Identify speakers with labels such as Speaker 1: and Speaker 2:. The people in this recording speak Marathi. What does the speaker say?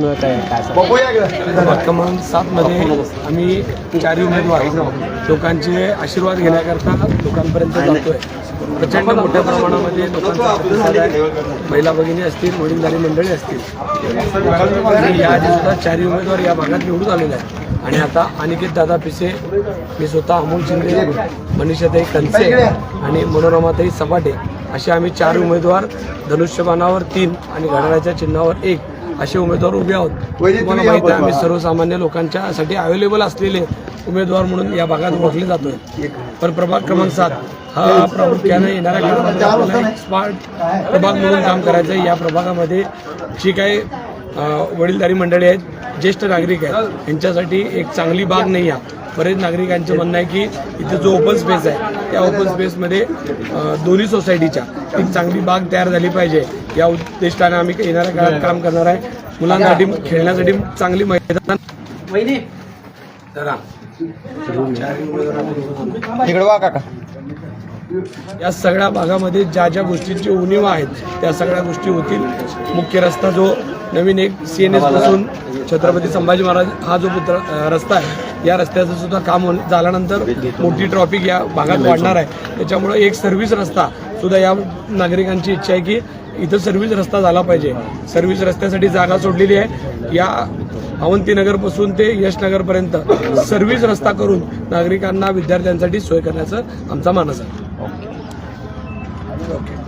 Speaker 1: मिळत आहे
Speaker 2: क्रमांक सातमध्ये आम्ही चारही उमेदवार. लोकांचे आशीर्वाद घेण्याकरता लोकांपर्यंत जातोय. प्रचंड मोठ्या प्रमाणामध्ये लोकांचा प्रतिसाद आहे. महिला भगिनी असतील वडीलधारी मंडळी असतील. आणि या आधी सुद्धा चारही उमेदवार या भागात निवडून आलेले आहेत. आणि आता अनिकेत दादा पिसे मी स्वतः अमोल शिंदे मनीषाताई कनसे आणि मनोरमाताई सपाटे असे आम्ही चार उमेदवार. धनुष्यबाणावर तीन आणि घड्याळाच्या चिन्हावर एक. असे उमेदवार उभे आहोत. तुम्हाला माहिती आहे आम्ही सर्वसामान्य लोकांच्यासाठी अवेलेबल असलेले उमेदवार म्हणून या भागात ओळखले जातोय. पण प्रभाग क्रमांक सात हा प्रामुख्याने येणाऱ्या काळामध्ये स्मार्ट प्रभाग म्हणून काम करायचं आहे या प्रभागामध्ये जी काही वडीलधारी मंडळी आहेत ज्येष्ठ नागरिक आहेत यांच्यासाठी एक चांगली बाग नाही आहे. बरेच नागरिकांचं म्हणणं आहे की इथे जो ओपन स्पेस आहे त्या ओपन स्पेसमध्ये दोन्ही सोसायटीच्या एक चांगली बाग तयार झाली पाहिजे. या उद्दिष्टाने आम्ही येणाऱ्या काळात काम करणार आहे. मुलांसाठी खेळण्यासाठी चांगली मैदान.
Speaker 1: काका.
Speaker 2: या सगळ्या भागामध्ये ज्या ज्या गोष्टींची उणीव आहेत त्या सगळ्या गोष्टी होतील. मुख्य रस्ता जो नवीन एक सी एन एसपासून छत्रपती संभाजी महाराज हा जो पुत्र रस्ता आहे या रस्त्याचं सुद्धा काम झाल्यानंतर मोठी ट्रॉफिक या भागात वाढणार आहे. त्याच्यामुळे एक सर्व्हिस रस्ता सुद्धा या नागरिकांची इच्छा आहे की इथं सर्व्हिस रस्ता झाला पाहिजे. सर्व्हिस रस्त्यासाठी जागा सोडलेली आहे. या अवंतीनगरपासून ते यशनगरपर्यंत सर्व्हिस रस्ता करून नागरिकांना विद्यार्थ्यांसाठी सोय करण्याचं आमचा मानस आहे. ओके